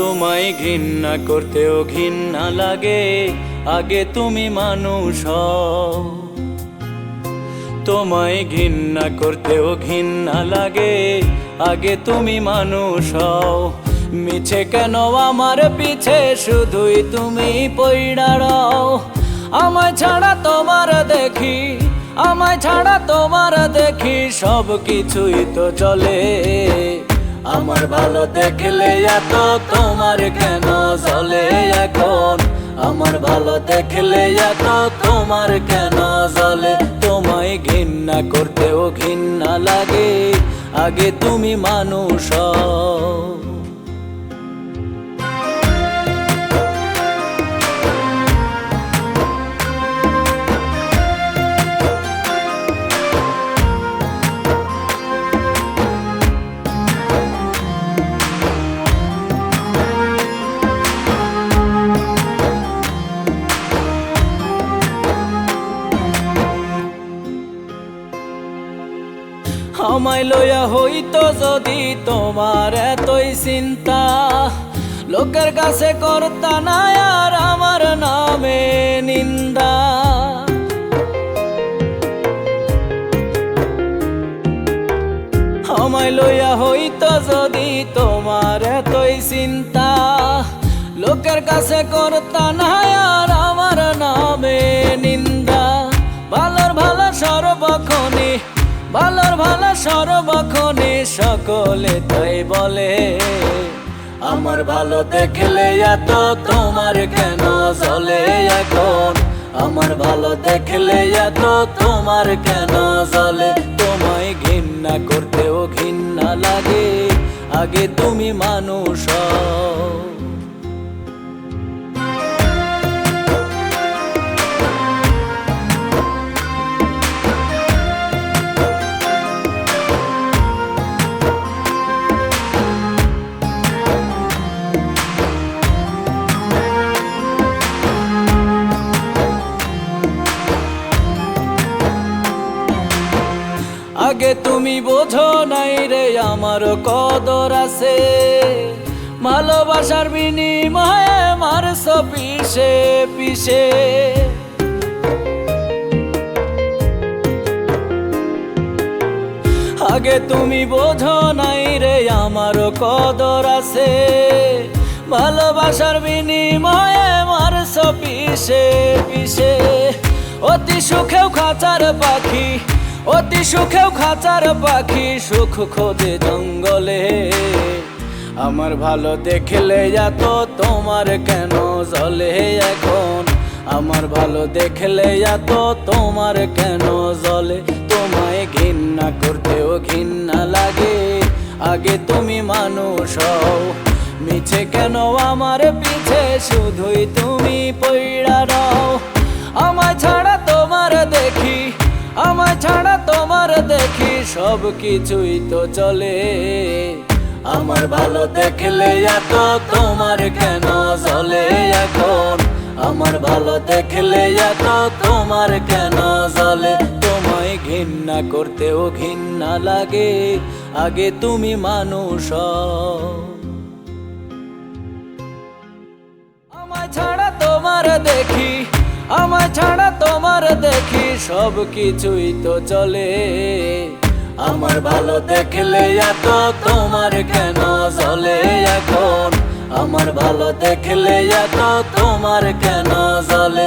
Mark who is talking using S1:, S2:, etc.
S1: তোমায় ঘৃণা করতেও ঘৃণা লাগে, আগে তুমি মানুষ তোমায় ঘৃণা করতেও ঘৃণা লাগে, আগে তুমি মানুষ মিছে কেন আমার পিছে? শুধুই তুমি পইড়াও আমায় ছাড়া তোমার দেখি, আমায় ছাড়া তোমার দেখি সব কিছুই তো চলে। আমার ভালো দেখলে এত, তোমার কেন জলে এখন? আমার ভালো দেখলে এত, তোমার কেন জলে তোমায় ঘৃণা করতেও ঘৃণা লাগে, আগে তুমি মানুষ আমায় লইয়া হইতো যদি তোমার এতই চিন্তা। লোকের কাছে করতা না আর আমার নামে নিন্দা। আমায় লইয়া হইতো যদি তোমার এতই চিন্তা। লোকের কাছে করতা না আর আমার নামে নিন্দা। ভালোর ভালো সর্বক্ষণে ভালোর ভালো সর্বক্ষণে সকলে তাই বলে, আমার ভালো দেখলে এত তোমার কেন চলে এখন? আমার ভালো দেখলে এত তোমার কেন চলে তোমায় ঘৃণা করতেও ঘৃণা লাগে, আগে তুমি মানুষ আগে তুমি বোঝো নাই রে আমার কদর আছে। ভালোবাসার বিনিময়ে মারছ পিসে পিসে আগে তুমি বোঝো নাই রে আমার কদর আছে। ভালোবাসার বিনিময়ে মারছ পিসে পিসে অতি সুখেও খাঁচার পাখি অতি সুখেও খাঁচার পাখি সুখ খোঁজে জঙ্গলে। আমার ভালো দেখলে এত তোমার কেন জলে এখন আমার ভালো দেখলে এত তোমার কেন জলে তোমায় ঘৃণা করতেও ঘৃণা লাগে। আগে তুমি মানুষ মিছে কেন আমার পিছে? শুধুই তুমি পইড়া ছাড়া তোমার দেখি সব কিছুই তো চলে। আমার ভালো দেখলে এত তোমার কেন চলে এখন? আমার ভালো দেখলে এত তোমার কেন চলে তোমায় ঘৃণা করতেও ঘৃণা লাগে, আগে তুমি মানুষ। আমায় ছাড়া তোমার দেখি আমায় ছাড়া তোমার দেখি সব কিছুই তো চলে। আমার ভালো দেখলে এত তোমার কেন চলে এখন? আমার ভালো দেখলে এত তোমার কেন চলে